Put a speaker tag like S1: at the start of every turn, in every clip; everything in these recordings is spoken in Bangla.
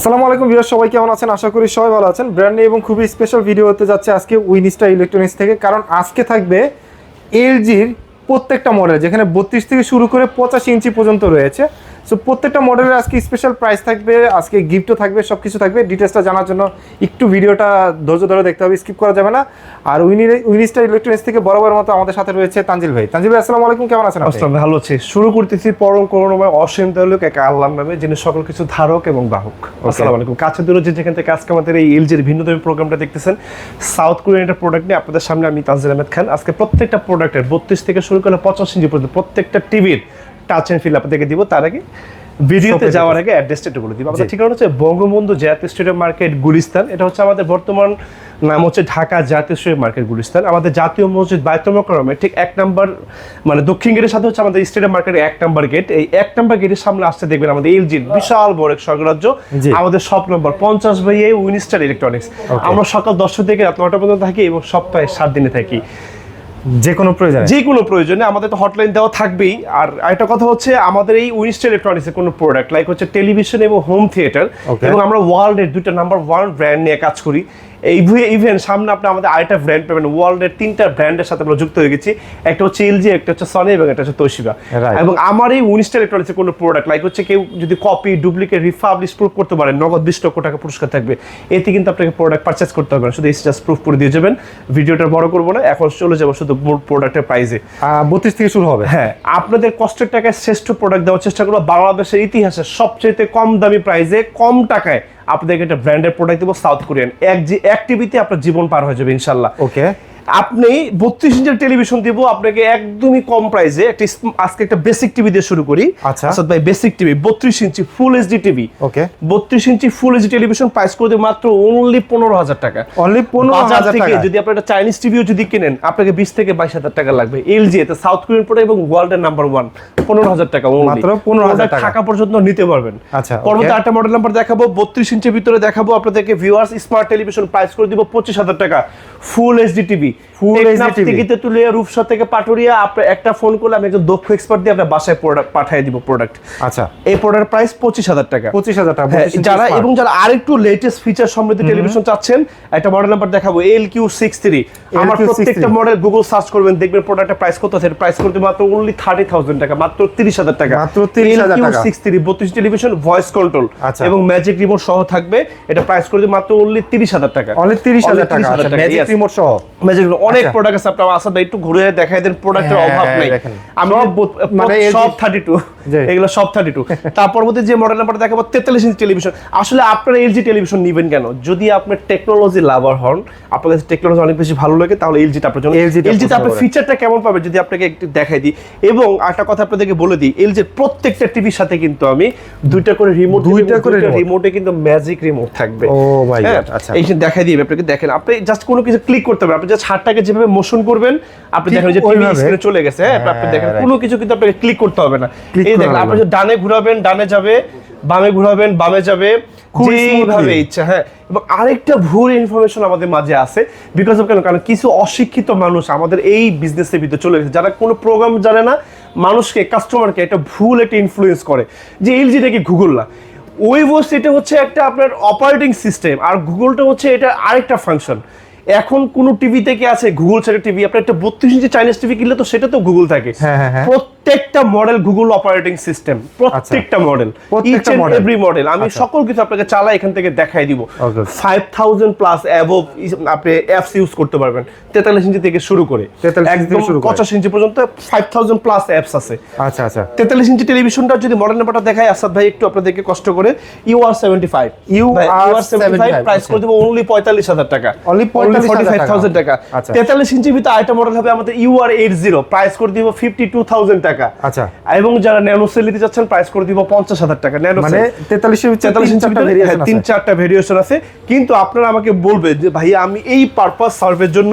S1: আসসালামু আলাইকুম ভিউয়ার সবাই কেমন আছেন? আশা করি সবাই ভালো আছেন। ব্র্যান্ড নিউ এবং খুবই স্পেশাল ভিডিও হতে যাচ্ছে আজকে উইনিস্টার ইলেকট্রনিক্স থেকে, কারণ আজকে থাকবে এলজির প্রত্যেকটা মডেল যেখানে বত্রিশ থেকে শুরু করে পঁচাশি ইঞ্চি পর্যন্ত রয়েছে। সো প্রত্যেকটা মডেলের আজকে স্পেশাল প্রাইস থাকবে আজকে গিফটও থাকবে সব কিছু থাকবে ডিটেলসটা জানার জন্য একটু ভিডিওটা ধৈর্য ধরে দেখতে হবে স্কিপ করা যাবে না। আর উইনি উইনিস্টার ইলেকট্রনিক্স থেকে বরাবর মতো আমাদের সাথে রয়েছে তানজিল ভাই। তানজিল ভাই আসসালামু আলাইকুম কেমন আছেন?
S2: আসসালাম ভালো আছি। শুরু করতেছি পরম করুণাময় অসীম দয়ালুক এক আল্লাহর নামে যিনি সকল কিছু ধারক এবং বাহক। আসসালামু আলাইকুম। কাছে দূরে যে যেখান থেকে আজকে আমাদের এই এলজির ভিন্নধর্মী প্রোগ্রামটা দেখতেছেন সাউথ কোরিয়ান একটা প্রোডাক্ট নিয়ে আপনাদের সামনে আমি তানজিল আহমেদ খান। আজকে প্রত্যেকটা প্রোডাক্টের বত্রিশ থেকে শুরু করে পঁচাশি ইঞ্চি পর্যন্ত প্রত্যেকটা টিভির টাচ অ্যান্ড ফিল আপনাদেরকে দিব তার আগে ভিডিওতে যাওয়ার আগে অ্যাড্রেসটা একটু বলে দিব। আমাদের ঠিকানা হচ্ছে বঙ্গবন্ধু জাতীয় স্টেডিয়াম মার্কেট গুলিস্তান। এটা হচ্ছে আমাদের বর্তমান নাম হচ্ছে ঢাকা জাতীয় স্টেডিয়াম মার্কেট গুলিস্তান। আমাদের জাতীয় মসজিদ বায়তুল মোকাররমের ঠিক এক নাম্বার মানে দক্ষিণ গেটের সাথে হচ্ছে আমাদের স্টেডিয়াম মার্কেটের এক নাম্বার গেট এই এক নাম্বার গেটের সামনে আসতে দেখবেন আমাদের এলজির বিশাল বড় এক স্বর্গরাজ্য। আমাদের শপ নম্বর পঞ্চাশ বাই এই উইনস্টার ইলেকট্রনিক্স আমরা সকাল দশটা থেকে রাত নটা পর্যন্ত থাকি এবং সপ্তাহে সাত দিনে থাকি।
S1: যে কোনো প্রয়োজনে।
S2: যে কোনো প্রয়োজনে আমাদের তো হটলাইন দেওয়া থাকবেই। আর একটা কথা হচ্ছে আমাদের এই উইনস্টার ইলেকট্রনিক্সের কোনো প্রোডাক্ট লাইক হচ্ছে টেলিভিশন এবং হোম থিয়েটার এবং আমরা ওয়ার্ল্ডের দুইটা নাম্বার ওয়ান ব্র্যান্ড নিয়ে কাজ করি। ইভেন সামনে আপনি আমাদের আরেকটা ব্র্যান্ড পাবেন ওয়ার্ল্ডের তিনটা ব্র্যান্ডের সাথে আমরা যুক্ত হয়ে গেছি। একটা হচ্ছে এলজি একটা হচ্ছে সনি এবং একটা হচ্ছে তোশিবা. এবং আমার এই উইনস্টার ইলেকট্রনিক্সের কোনো প্রোডাক্ট লাইক হচ্ছে কেউ যদি কপি ডুপ্লিকেট রিফাবলিশ প্রুফ করতে পারেন নগদ বিশ লক্ষ টাকা পুরস্কার থাকবে এতে কিন্তু আপনাকে প্রোডাক্ট পারচেস করতে হবে না। শুধু এসে জাস্ট প্রুফ করে দিয়ে যাবেন। ভিডিওটা বড় করব না এখন চলে যাব শুধু প্রোডাক্টের প্রাইসে
S1: বত্রিশ থেকে শুরু হবে।
S2: হ্যাঁ আপনাদের কষ্টের টাকায় শ্রেষ্ঠ প্রোডাক্ট দেওয়ার চেষ্টা করব। বাংলাদেশের ইতিহাসে সবচেয়ে কম দামি প্রাইসে কম টাকায় আপনাদেরকে একটা ব্র্যান্ডের প্রোডাক্ট দেবো সাউথ কোরিয়ান এক যে এক টিভিতে আপনার জীবন পার হয়ে যাবে, ইনশাল্লাহ।
S1: ওকে
S2: আপনি বত্রিশ ইঞ্চের টেলিভিশন দিব আপনাকে একদমই কম প্রাইসে একটা আজকে একটা বেসিক টিভি দিয়ে শুরু করি।
S1: আচ্ছা।
S2: ভাই বেসিক টিভি বত্রিশ inch full HD TV
S1: okay
S2: বত্রিশ inch full HD television price করে দেবে মাত্র অনলি পনেরো হাজার টাকা।
S1: অনলি পনেরো হাজার
S2: থেকে যদি আপনি একটা চাইনিজ টিভিও যদি কেনেন আপনাকে বিশ থেকে বাইশ হাজার টাকা লাগবে। এলজি এতে সাউথ কোরিয়ান প্রোডাক্ট এবং ওয়ার্ল্ডের নাম্বার ওয়ান পনেরো হাজার টাকা।
S1: মাত্র 15,000
S2: Product
S1: টাকা।
S2: পর্যন্ত নিতে পারবেন।
S1: আচ্ছা.
S2: পরবর্তী আরেকটা মডেল নাম্বার দেখাবো বত্রিশ ইঞ্চের ভিতরে দেখাবো আপনাদেরকে ভিউয়ার্স স্মার্ট টেলিভিশন প্রাইস করে দিব পঁচিশ হাজার টাকা। Full HD TV
S1: Full HD
S2: তুলে রূপসা থেকে পাটুরিয়া একটা ফোন করলে আমি একজন দক্ষ এক্সপার্ট দিয়ে আপনার বাসায় প্রোডাক্ট পাঠিয়ে দিব প্রোডাক্ট
S1: আচ্ছা।
S2: এই প্রোডাক্ট প্রাইস পঁচিশ হাজার টাকা।
S1: পঁচিশ হাজার টাকা
S2: হ্যাঁ,
S1: 32 ইঞ্চি
S2: যারা এবং যারা আরেকটু লেটেস্ট ফিচার সমৃদ্ধ টেলিভিশন চাচ্ছেন একটা মডেল নাম্বার দেখাবো এল কিউ সিক্স থ্রি আমার প্রত্যেকটা মডেল গুগল সার্চ করবেন দেখবেন প্রোডাক্টের প্রাইস কত আছে প্রাইস করতে মাত্র অনলি থার্টি থাউজেন্ড টাকা মাত্র তিরিশ হাজার টাকা।
S1: মাত্র 30,000 টাকা।
S2: সিক্স থ্রি বত্রিশ টেলিভিশন ভয়েস কন্ট্রোল
S1: আচ্ছা।
S2: এবং ম্যাজিক রিমোট সহ থাকবে এটা প্রাইস করতে মাত্র অনলি তিরিশ হাজার টাকা।
S1: অনলি তিরিশ হাজার টাকা
S2: 30,000
S1: আচ্ছা ম্যাজিক রিমোট সহ।
S2: ম্যাজিক অনেক
S1: আচ্ছা।
S2: প্রোডাক্ট আছে আপনার আসাদ ভাই একটু ঘুরে দেখাই দেন প্রোডাক্টের
S1: হ্যাঁ,
S2: অভাব নেই। আমি
S1: সব মানে
S2: সব থার্টি টু এগুলো সব থার্টি টু তার পরবর্তী যে মডেল নাম্বার দেখাবো তেতাল্লিশ ইঞ্চি টেলিভিশন আসলে আপনারা এলজি টেলিভিশন নেবেন কেন? যদি আপনার টেকনোলজি লাভার হন আপনার কাছে টেকনোলজি অনেক বেশি ভালো লাগে তাহলে এলজিটা আপনার জন্য এলজিতে আপনার ফিচারটা কেমন পাবে যদি আপনাকে একটু দেখাই দিই? এবং একটা কথা আপনাদেরকে বলে দিই এলজির প্রত্যেকটা টিভির সাথে কিন্তু আমি দুইটা করে রিমোট
S1: দুইটা করে
S2: রিমোটে কিন্তু ম্যাজিক রিমোট থাকবে।
S1: ও my
S2: হ্যাঁ,
S1: আচ্ছা।
S2: এই দেখাই দিই আপনাকে দেখেন আপনি জাস্ট কোনো কিছু ক্লিক করতে পারবেন আপনি জাস্ট হাতটাকে যেভাবে মোশন করবেন আপনি দেখেন যে টিভি স্ক্রিনে চলে গেছে হ্যাঁ আপনি
S1: হ্যাঁ,
S2: দেখেন কোনো কিছু কিন্তু আপনাকে ক্লিক করতে হবে না। এই দেখেন আপনি ডানে ঘুরাবেন ডানে যাবে বামে ঘুরাবেন বামে যাবে যেভাবে ইচ্ছা হ্যাঁ। এবং আরেকটা ভুল ইনফরমেশন আমাদের মাঝে আছে বিকজ অফ কেন? কারণ কিছু অশিক্ষিত মানুষ আমাদের এই বিজনেসের ভিতরে চলে গেছে। যারা কোনো প্রোগ্রাম জানে না মানুষকে কাস্টমারকে একটা ভুল একটা ইনফ্লুয়েন্স করে। যে এলজিটা কি গুগল না ওয়েবস এটা হচ্ছে একটা আপনার অপারেটিং সিস্টেম আর গুগলটা হচ্ছে এটা আরেকটা ফাংশন এখন কোন টিভি থেকে আছে গুগল সেটা টিভি আপনার একটা বত্রিশ ইঞ্চি চাইনিজ টিভি কিনলে তো সেটা তো গুগল থাকে
S1: হ্যাঁ, হ্যাঁ, হ্যাঁ।
S2: প্রত্যেকটা মডেল গুগল অপারেটিং সিস্টেম প্রত্যেকটা মডেল। এভরি মডেল আমি
S1: আচ্ছা।
S2: সকল কিছু আপনাকে চালাই এখান থেকে দেখাই দিব। ফাইভ থাউজেন্ড প্লাস অ্যাবভ আপনি অ্যাপস ইউজ করতে পারবেন। তেতাল্লিশ ইঞ্চি থেকে শুরু করে।
S1: 43 ইঞ্চি
S2: একদম
S1: শুরু
S2: ইঞ্চি পর্যন্ত ফাইভ থাউজেন্ড প্লাস অ্যাপস আছে।
S1: আচ্ছা আচ্ছা।
S2: তেতাল্লিশ ইঞ্চি টেলিভিশনটা যদি মডেল নাম্বারটা দেখায় আসাদ ভাই একটু আপনাদেরকে কষ্ট করে U R seventy five
S1: UR 75
S2: price করে দেবো অনলি পঁয়তাল্লিশ হাজার টাকা।
S1: Only 45,000
S2: থাউজেন্ড টাকা।
S1: আচ্ছা।
S2: তেতাল্লিশ ইঞ্চি ভিতরে আরেকটা মডেল হবে আমাদের U R eight zero price করে দিব ফিফটি টু থাউজেন্ড টাকা।
S1: আচ্ছা।
S2: এবং যারা ন্যানো সেল নিতে চাচ্ছেন প্রাইস করে দিব পঞ্চাশ হাজার টাকা। ন্যানো
S1: মানে তেতাল্লিশ
S2: তেতাল্লিশ
S1: তিন চারটা ভেরিয়েশন
S2: আছে। কিন্তু আপনারা আমাকে বলবে যে ভাই আমি এই পারপাস সার্ভের জন্য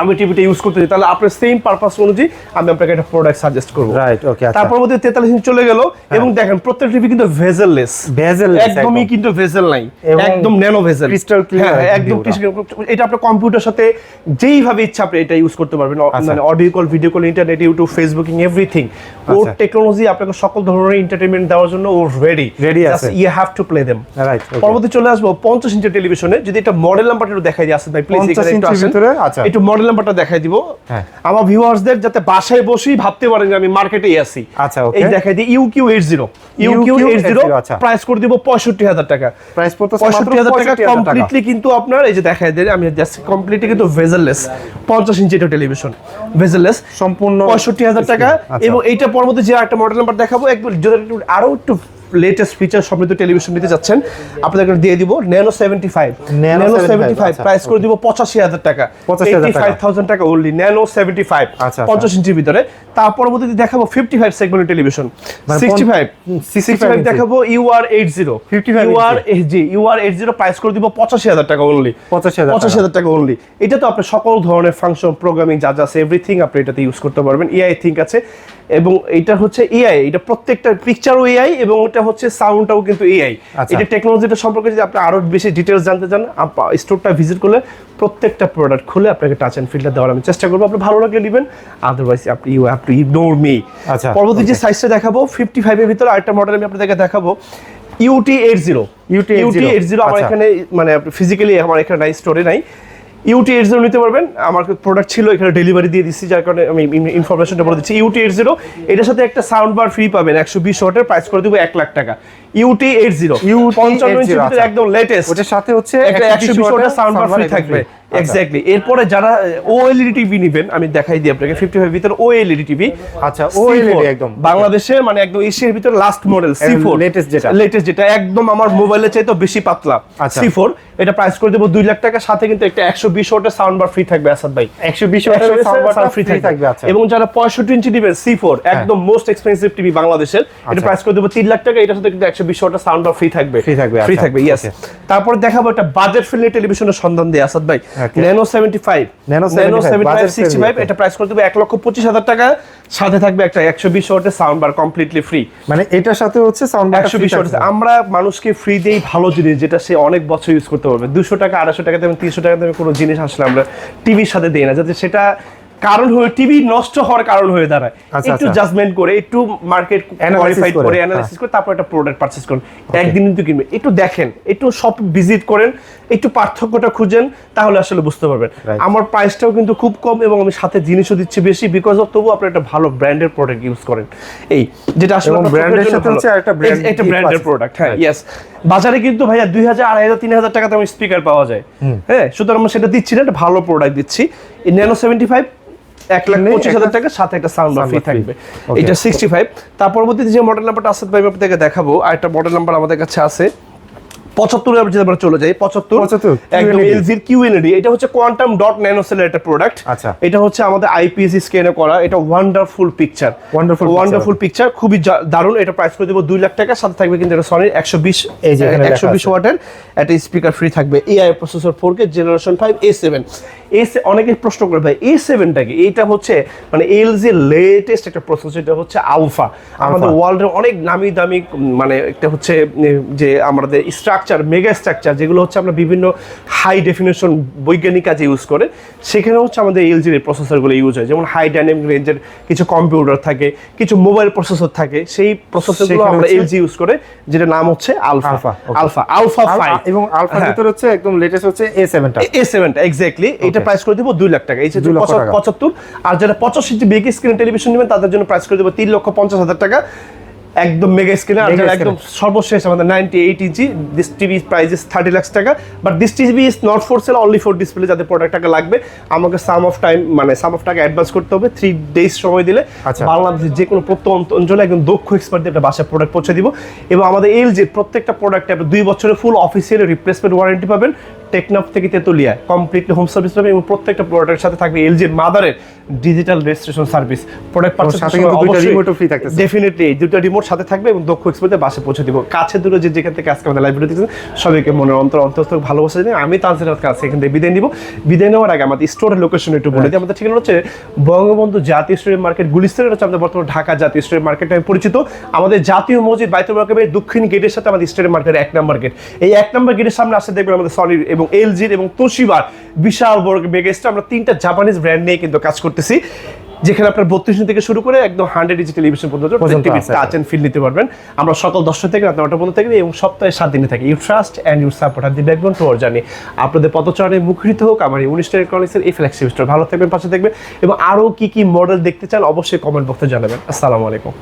S2: আমি টিভিটা ইউজ করতে চাই তাহলে আপনার সেম পারপাস অনুযায়ী আমি আপনাকে একটা প্রোডাক্ট সাজেস্ট করব।
S1: রাইট ওকে আচ্ছা।
S2: তারপর মধ্যে তেতাল্লিশ ইঞ্চ চলে গেল এবং দেখেন প্রত্যেক টিভি কিন্তু ভেজেললেস।
S1: Bezel-less
S2: একদমই কিন্তু ভেজেল নাই একদম ন্যানো ভেজেল
S1: clear
S2: হ্যাঁ
S1: একদম
S2: এটা আপনার কম্পিউটার সাথে যেইভাবে ইচ্ছা আপনি এটা ইউজ করতে পারবেন।
S1: আচ্ছা।
S2: মানে audio call video call internet YouTube Facebooking everything ওর। টেকনোলজি আপনাকে সকল ধরনের এন্টারটেইনমেন্ট দেওয়ার জন্য ও রেডি
S1: Ready আছে।
S2: You have to play them
S1: right okay
S2: পরবর্তী চলে আসব পঞ্চাশ ইঞ্চের টেলিভিশনে যদি এটা মডেল নাম্বারটা দেখাই দিয়ে আসেন ভাই প্লিজ
S1: 50 ইঞ্চির ভিতরে? আচ্ছা।
S2: একটু মডেল নাম্বারটা দেখাই দিব।
S1: হ্যাঁ।
S2: আমার ভিউয়ার্সদের যাতে বাসায় বসেই ভাবতে পারেন যে আমি মার্কেটেই আছি।
S1: আচ্ছা।
S2: এই দেখাই দিই U Q eight zero U eight zero
S1: UQ80।
S2: Price করে দিব পঁয়ষট্টি হাজার টাকা।
S1: প্রাইস
S2: পঁয়ষট্টি হাজার টাকা
S1: 65,000 টাকা।
S2: কমপ্লিটলি কিন্তু আপনার এই যে দেখাই দেয় আমি জাস্ট কমপ্লিটলি কিন্তু ভেজেললেস পঞ্চাশ ইঞ্চি এটা টেলিভিশন ভেজেললেস
S1: সম্পূর্ণ
S2: পঁয়ষট্টি হাজার টাকা।
S1: আচ্ছা।
S2: এবং এইটা পরবর্তী যে একটা মডেল নাম্বার দেখাবো একটু আরও একটু লেটেস্ট ফিচার সমৃদ্ধ টেলিভিশন নিতে যাচ্ছেন আপনাদেরকে দিয়ে দিব nano seventy five nano seventy five price করে দিব পঁচাশি হাজার টাকা।
S1: 85,000
S2: ফাইভ থাউজেন্ড টাকা ওনলি ন্যানো সেভেন্টি ফাইভ
S1: আচ্ছা।
S2: পঞ্চাশ ইঞ্চির ভিতরে। তার পরবর্তীতে দেখাবো ফিফটি ফাইভ সেগমেন্টের television sixty five sixty five. দেখাবো UR eight zero
S1: 55
S2: UR
S1: inch.
S2: জি ইউআর এইট জিরো প্রাইস করে দিব পঁচাশি হাজার টাকা ওনলি
S1: 85,000 টাকা।
S2: পঁচাশি হাজার টাকা ওনলি এটা তো আপনি সকল ধরনের ফাংশন প্রোগ্রামিং যা যা আছে এভরিথিং আপনি এটাতে ইউজ করতে পারবেন। এআই থিঙ্ক আছে। এবং এটা হচ্ছে এআই এটা প্রত্যেকটা পিকচারও এআই এবং এটা হচ্ছে সাউন্ডটাও কিন্তু এআই
S1: আচ্ছা।
S2: এটা টেকনোলজিটা সম্পর্কে যদি আপনি আরও বেশি ডিটেলস জানতে চান স্টোরটা ভিজিট করলে প্রত্যেকটা প্রোডাক্ট খুলে আপনাকে টাচ অ্যান্ড ফিল্টার দেওয়ার আমি চেষ্টা করব। আপনি ভালো লাগলে নেবেন আদারওয়াইজ আপনি you have to ignore me
S1: আচ্ছা,
S2: পরবর্তী যে সাইজটা দেখাবো ফিফটি ফাইভের ভিতরে আরেকটা মডেল আমি আপনাদেরকে দেখাবো। UT eight zero
S1: UT80
S2: UT eight zero আমার
S1: আচ্ছা।
S2: এখানে মানে ফিজিক্যালি আমার এখানে নাই স্টোরে নাই। ইউটি এইট জিরো নিতে পারবেন। আমার প্রোডাক্ট ছিল এখানে ডেলিভারি দিয়ে দিচ্ছি যার কারণে আমি ইনফরমেশনটা বলে দিচ্ছি। ইউটি এইট জিরো এটার সাথে একটা সাউন্ড বার ফ্রি পাবেন একশো বিশ ওয়াটের প্রাইস করে দেবো এক লাখ টাকা। ইউটি এইট জিরো
S1: ইউ
S2: পঞ্চান্ন
S1: 80
S2: ইঞ্চির ভিতরে
S1: আচ্ছা।
S2: একদম লেটেস্ট
S1: ওটার সাথে হচ্ছে
S2: একটা একশো বিশ ওয়াটের সাউন্ড বার ফ্রি থাকবে। এক্স্যাক্টলি এরপরে যারা ওএলইডি টিভি নেবেন আমি দেখাই দিই আপনাকে ফিফটি ফাইভ ভিতরে ওএলইডি টিভি
S1: আচ্ছা, OLED একদম।
S2: বাংলাদেশের মানে একদম এশিয়ার ভিতরে last model C four
S1: latest যেটা।
S2: লেটেস্ট যেটা একদম আমার মোবাইলের চাইতে বেশি পাতলা
S1: আচ্ছা।
S2: সি ফোর এটা প্রাইস করে দেবো দুই লাখ টাকা সাথে কিন্তু একটা একশো বিশ ওয়াটের সাউন্ড বার ফ্রি থাকবে আসাদ ভাই।
S1: একশো বিশ ওয়াটের সাউন্ড বারটা ফ্রি থাকবে। আচ্ছা।
S2: এবং যারা পঁয়ষট্টি ইঞ্চি নেবেন সি ফোর একদম মোস্ট এক্সপেন্সিভ টিভি বাংলাদেশের। এটা
S1: আচ্ছা।
S2: প্রাইস করে দেবো তিন লাখ টাকা এটার সাথে কিন্তু একশো বিশ ওয়াটের সাউন্ড বার ফ্রি থাকবে।
S1: Free থাকবে,
S2: ফ্রি
S1: আচ্ছা।
S2: থাকবে ইয়েস তারপর দেখাবো একটা বাজেট ফ্রেন্ডলি টেলিভিশনের সন্ধান দিয়ে আসাদ ভাই. Nano seventy five
S1: 75,
S2: nano seventy five
S1: budget
S2: sixty five
S1: friendly,
S2: এটা প্রাইস করে দেবো লক্ষ পঁচিশ হাজার টাকা। সাথে থাকবে একটা একশো বিশ ওয়াটের সাউন্ড বার কমপ্লিটলি ফ্রি
S1: মানে এটার সাথে হচ্ছে সাউন্ড
S2: একশো বিশ ওয়াট আমরা মানুষকে ফ্রি দিয়েই ভালো জিনিস যেটা সে অনেক বছর ইউজ করতে পারবে। দুশো টাকা আড়াইশো টাকা দামে তিনশো টাকা দামে কোনো জিনিস আসলে আমরা টিভির সাথে দিই না। যাতে সেটা কারণ হয়ে টিভি নষ্ট হওয়ার কারণ হয়ে দাঁড়ায়।
S1: আচ্ছা,
S2: একটু
S1: আচ্ছা।
S2: জাজমেন্ট করে একটু মার্কেট কোয়ালিফাইড
S1: করে।
S2: অ্যানালাইসিস করে তারপর একটা প্রোডাক্ট পারচেজ করুন। একদিন কিন্তু কিনবে। একটু দেখেন একটু সব ভিজিট করেন একটু পার্থক্যটা খুঁজেন তাহলে আসলে বুঝতে পারবেন। আমার প্রাইসটাও কিন্তু খুব কম এবং আমি সাথে জিনিসও দিচ্ছি বেশি বিকজ অফ তবু আপনি একটা ভালো ব্র্যান্ডের প্রোডাক্ট ইউজ করেন। এই যেটা আসলে জন্য
S1: সাথে হচ্ছে
S2: একটা ব্র্যান্ডের প্রোডাক্ট হ্যাঁ. ইয়েস বাজারে কিন্তু ভাইয়া দুই হাজার আড়াই হাজার তিন হাজার টাকা তেমন স্পিকার পাওয়া যায়। হ্যাঁ সুতরাং আমরা সেটা দিচ্ছি না একটা ভালো প্রোডাক্ট দিচ্ছি। ন্যানো সেভেন্টি ফাইভ এক লাখ পঁচিশ হাজার টাকা সাথে একটা সাউন্ড ফ্রি থাকবে. এটা সিক্সটি ফাইভ তার পরবর্তীতে যে মডেল নাম্বারটা আসতে ভাই আপনাদেরকে দেখাবো আর একটা মডেল নাম্বার আমাদের কাছে আছে। পঁচাত্তরে যদি আমরা চলে যাই পঁচাত্তর একদম এলজির কিউএনডি এটা হচ্ছে কোয়ান্টাম ডট ন্যানোসেল একটা প্রোডাক্ট
S1: আচ্ছা।
S2: এটা হচ্ছে আমাদের আইপিএসি স্ক্যানে করা এটা wonderful picture
S1: wonderful
S2: wonderful picture খুবই দারুণ। এটা প্রাইস করে দেবো দুই লাখ টাকা সাথে থাকবে কিন্তু এটা সনির একশো বিশ একশো বিশ। ওয়াটের। একটা স্পিকার ফ্রি থাকবে। AI processor four K generation five A seven এ অনেকে প্রশ্ন করে ভাই এ সেভেনটা কি? এইটা হচ্ছে মানে এলজি লেটেস্ট একটা প্রসেসর এটা হচ্ছে আলফা। আমাদের ওয়ার্ল্ডের অনেক নামি দামি মানে একটা হচ্ছে যে আমাদের স্ট্রাকচার মেগা স্ট্রাকচার যেগুলো হচ্ছে আমরা বিভিন্ন হাই ডেফিনেশন বৈজ্ঞানিক কাজে ইউজ করে সেখানে হচ্ছে আমাদের এলজির এই প্রসেসরগুলো ইউজ হয়। যেমন হাই ডাইনামিক রেঞ্জের কিছু কম্পিউটার থাকে কিছু মোবাইল প্রসেসর থাকে সেই প্রসেসরগুলো আমরা
S1: হচ্ছে-
S2: এলজি ইউজ করে যেটা নাম হচ্ছে আলফা। আলফা আলফা ফাইভ
S1: এবং আলফার
S2: হ্যাঁ।
S1: ভিতরে হচ্ছে একদম লেটেস্ট হচ্ছে এ সেভেনটা
S2: এ সেভেনটা এক্স্যাক্টলি এটা প্রাইস করে দেবো দুই লাখ টাকা। এই
S1: টাকা।
S2: পঁচাত্তর আর যারা পঁচাশি ইঞ্চি বিগ স্ক্রিন টেলিভিশন নেবেন তাদের জন্য প্রাইস করে দেবো তিন লক্ষ পঞ্চাশ হাজার টাকা। একদম মেগা স্ক্রিনে আর যারা একদম সর্বশেষ আমাদের ninety eight inch this TV price is thirty lakh টাকা। But this TV is not for sale only for display যাদের প্রোডাক্ট টাকা লাগবে। আমাকে সাম অফ টাইম মানে সাম অফ টাকা অ্যাডভান্স করতে হবে থ্রি ডেজ সময় দিলে।
S1: আচ্ছা।
S2: বাংলাদেশের যে কোনো প্রত্যন্ত অঞ্চলে একদম দক্ষ এক্সপার্ট দিয়ে একটা বাসায় প্রোডাক্ট পৌঁছে দিব। এবং আমাদের এল যে প্রত্যেকটা প্রোডাক্টে আপনি দুই বছরের ফুল অফিসিয়াল রিপ্লেসমেন্ট ওয়ারেন্টি পাবেন। টেকনাফ থেকে তেতুলিয়া কমপ্লিটলি হোম সার্ভিস পাবেন এবং প্রত্যেকটা প্রোডাক্টের সাথে থাকবে এলজির মাদারের digital registration service product purchase
S1: সাথে কিন্তু দুইটা remote ও free থাকতেছে।
S2: ডেফিনেটলি দুটো রিমোট সাথে থাকবে এবং দক্ষ এক্সপার্টদের বাসে পৌঁছে দিব। কাছে দূরে যে যেখান থেকে আজকে আমাদের লাইব্রেরি দেখছেন সবাইকে মনে অন্তর অন্তর ভালোবাসা জানি আমি তানজির কাছে এখান থেকে বিদায় নিব। বিদায় নেওয়ার আগে আমাদের স্টোরের লোকেশন একটু বলে দিই। আমাদের ঠিকানা হচ্ছে বঙ্গবন্ধু জাতীয় স্টোরের মার্কেট গুলিস্তানের হচ্ছে আমাদের বর্তমানে ঢাকা জাতীয় স্টোরের মার্কেট আমি পরিচিত। আমাদের জাতীয় মসজিদ বাইতুল মার্কেটের দক্ষিণ গেটের সাথে আমাদের স্টোরের মার্কেটের এক নম্বর গেট এই এক নম্বর গেটের সামনে আসলে দেখবেন আমাদের সনির এবং এলজির এবং তোশিবার বিশাল বড় বেগেস্টে আমরা তিনটা জাপানিজ ব্র্যান্ড নিয়ে কিন্তু কাজ করতেছি যেখানে আপনার বত্রিশ থেকে শুরু করে একদম হান্ড্রেড ইঞ্চি টেলিভিশন পর্যন্ত। টাচ অ্যান্ড ফিল নিতে পারবেন। আমরা সকাল দশটা থেকে রাত নটা পর্যন্ত থাকি এবং সপ্তাহে সাত দিনে থাকি। You trust and you support are the backbone to our journey আপনাদের পদচারণে মুখরিত হোক আমার এই উনিশটা ইলেকট্রনিক্সের এই ফ্ল্যাগশিপ স্টোর ভালো থাকবেন পাশে থাকবেন এবং আরও কি কি মডেল দেখতে চান অবশ্যই কমেন্ট বক্সে জানাবেন। আসসালামু আলাইকুম।